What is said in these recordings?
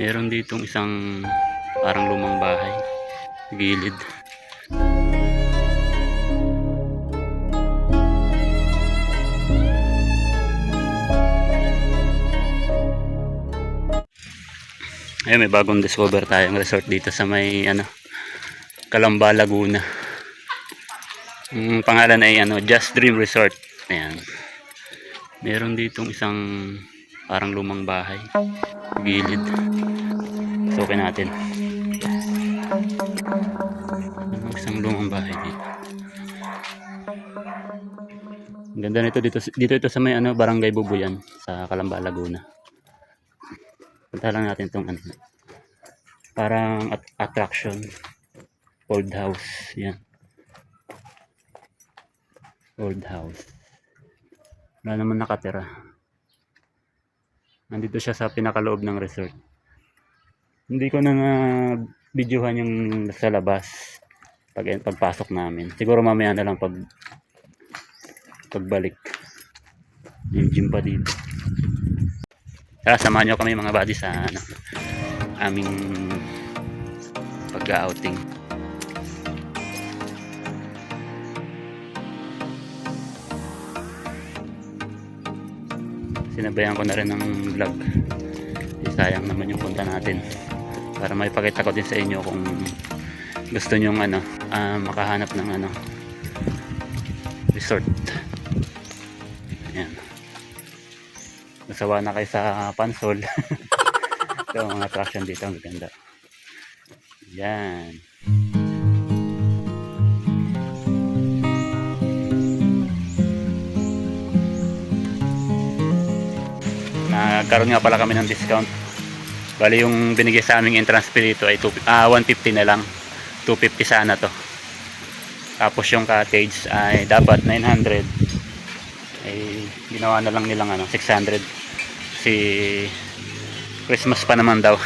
Meron ditong isang parang lumang bahay. Gilid. Ayun, may bagong discover tayong resort dito sa may ano, Calamba, Laguna. Ang pangalan ay ano, Just Dream Resort. Ayan. Meron ditong isang parang lumang bahay. Gilid. Sukin natin. Isang lumang bahay dito. Ang ganda nito dito dito ito sa may ano Barangay Bubuyan sa Calamba, Laguna. Punta lang natin itong ano. Parang at- attraction. Old house. Yan. Old house. Wala naman nakatira. Nandito siya sa pinakaloob ng resort. Hindi ko na na videohan yung sa labas pag pagpasok namin. Siguro mamaya na lang pag pagbalik. Yung gym pa dito. Tara, samahan nyo kami mga buddy sa ano, aming pag-outing. Sinabayan ko na rin ng vlog. Sayang naman yung punta natin. Para may pakita ko din sa inyo kung gusto nyo ano, ah, makahanap ng ano, resort. Ayan. Nasawa na kayo sa pansol. Ito, mga attraction dito. Ang ganda. Yan. Nagkaroon nga pala kami ng discount. Bali yung binigay sa aming entrance fee dito ay 2, ah, 150 na lang. 250 sana to. Tapos yung cottage ay dapat 900 ay ginawa na lang nilang ano 600 si Christmas pa naman daw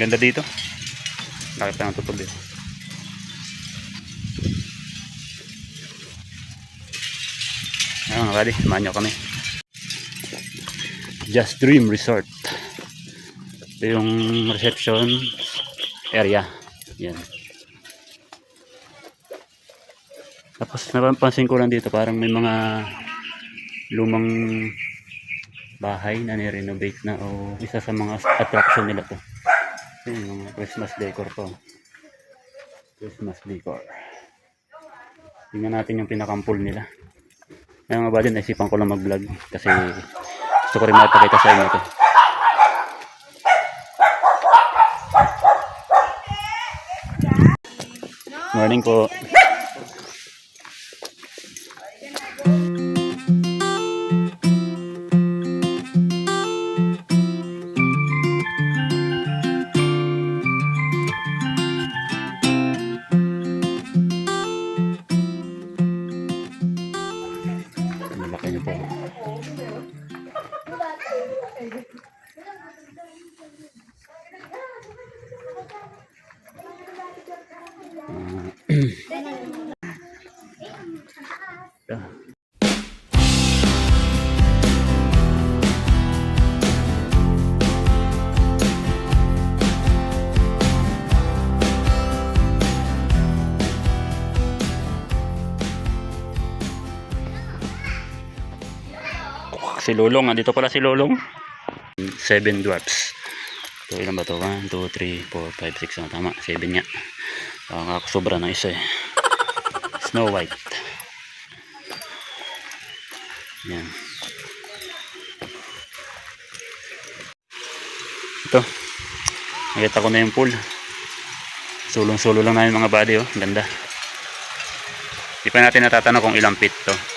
ganda dito nakita ng tutog ayun mga buddy samahan nyo kami Just Dream Resort ito yung reception area yan Tapos napansin ko lang dito parang may mga lumang bahay na ni-renovate na o isa sa mga attraction nila to. Yun, yung mga Christmas decor to. Christmas decor. Tingnan natin yung pinakampul nila. Kaya mga buddy, naisipan ko lang mag-vlog kasi gusto ko rin mapakita sa inyo to. Morning po. Si Lolong, andito pala si Lolong. Seven dwarfs. Ito ilan ba ito? 1, 2, 3, 4, 5, 6. Oh, tama, 7 nga. Baka sobra ng isa eh. Snow White. Yan. Ito. Nakita ko na yung pool. Sulong-sulo lang namin mga body oh. Ganda. Di pa natin natatanong kung ilang feet to.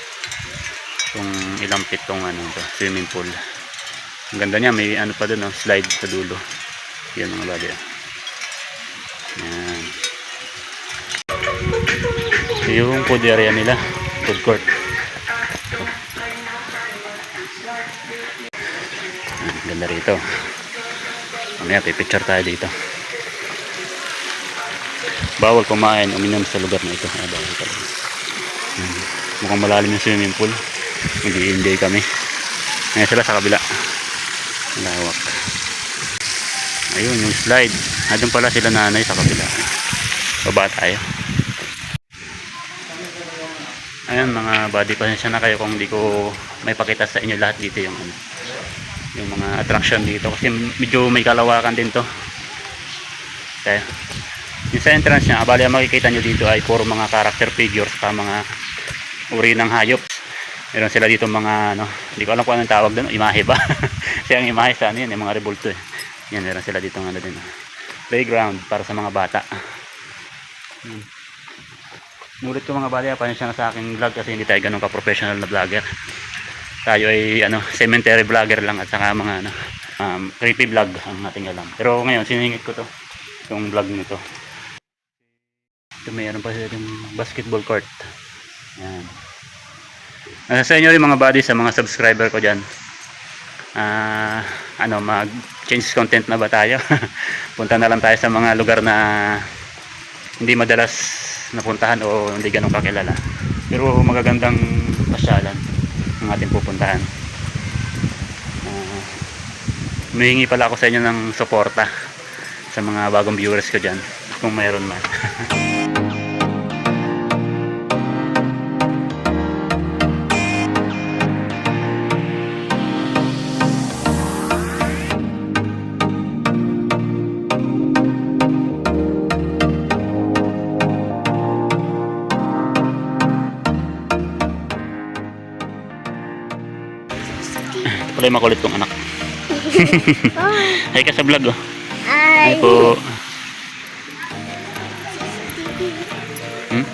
Ilang feet tong ano to, swimming pool. Ang ganda niya, may ano pa dun oh, slide sa dulo. Yan mga oh. Yan. Yung food area nila. Food court. Ang ganda rito. Mamaya pipicture tayo dito. Bawal kumain, uminom sa lugar na ito. Ah, bawal talaga. Mukhang malalim yung swimming pool. Hindi enjoy kami. Ngayon sila sa kabila. Lawak. Ayun, yung slide. Doon pala sila nanay sa kabila. Baba tayo. Ayun mga buddy, pasensya na kayo kung hindi ko may pakita sa inyo lahat dito yung ano, yung mga attraction dito kasi medyo may kalawakan din to. Kaya, yung sa entrance niya, bali ang makikita nyo dito ay puro mga character figures pa mga uri ng hayop. Meron sila dito mga ano, hindi ko alam kung anong tawag doon, imahe ba? Kasi ang imahe sa ano yun, yung mga rebulto eh. Yan, meron sila dito ano din. Playground para sa mga bata. Hmm. Nulit ko mga bali, pasensya na sa aking vlog kasi hindi tayo ganun ka-professional na vlogger. Tayo ay ano, cemetery vlogger lang at saka mga ano, um, creepy vlog ang ating alam. Pero ngayon, siningit ko to, yung vlog nito. Ito mayroon pa sila yung basketball court. Yan. Nasa sa inyo rin mga buddy sa mga subscriber ko dyan. Ah, ano, mag-change content na ba tayo? Punta na lang tayo sa mga lugar na hindi madalas napuntahan o hindi ganun kakilala. Pero magagandang pasyalan ang ating pupuntahan. Ah, humihingi pala ako sa inyo ng suporta sa mga bagong viewers ko dyan kung mayroon man. pala yung makulit kong anak. Ay ka sa vlog oh. Ay po. Hmm?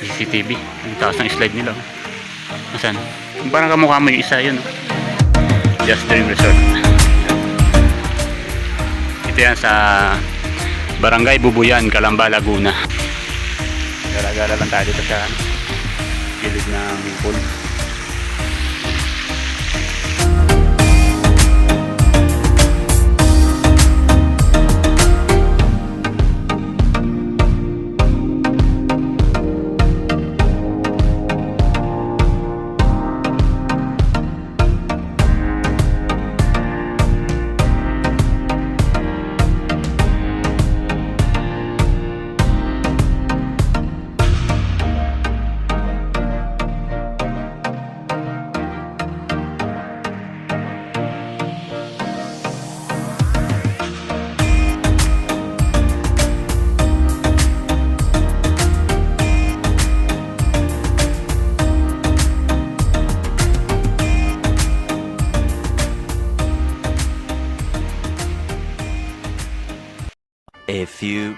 CCTV. Ang taas ng slide nila. oh. Asan? Parang kamukha mo yung isa yun. oh. Just Dream Resort. Ito yan sa Barangay Bubuyan, Calamba, Laguna. Gala-gala lang tayo dito sa gilid ng pool.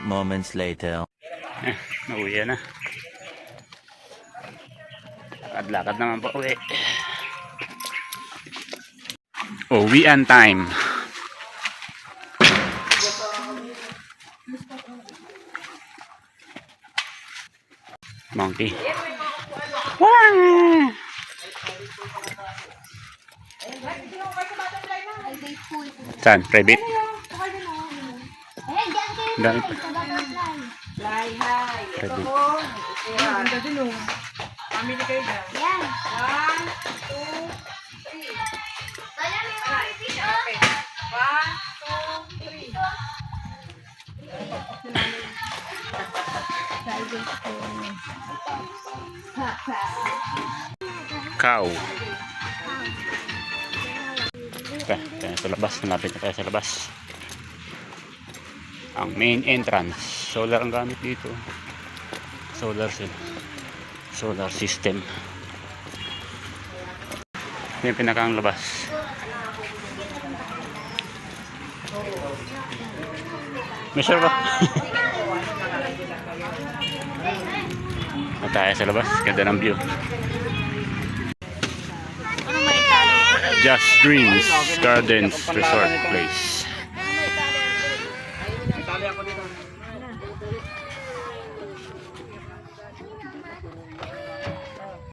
Moments later. Eh, nauwi na. Lakad-lakad naman po uwi. Uwian time. Monkey. Wah! Saan? Private? Eh. Dami pa. Sa. Private. Ayan, ganda din oh. Family kayo dyan. Yan. One, two, three. Kaya may mga fish, oh. Okay. One, two, three. Cow. Okay, tayo sa labas. Malapit na tayo sa labas. Ang main entrance. Solar ang gamit dito. Solar Solar system. Yung pinakang labas. May sure ba? Na tayo sa labas. Ganda ng view. Just Dreams Gardens Resort Place.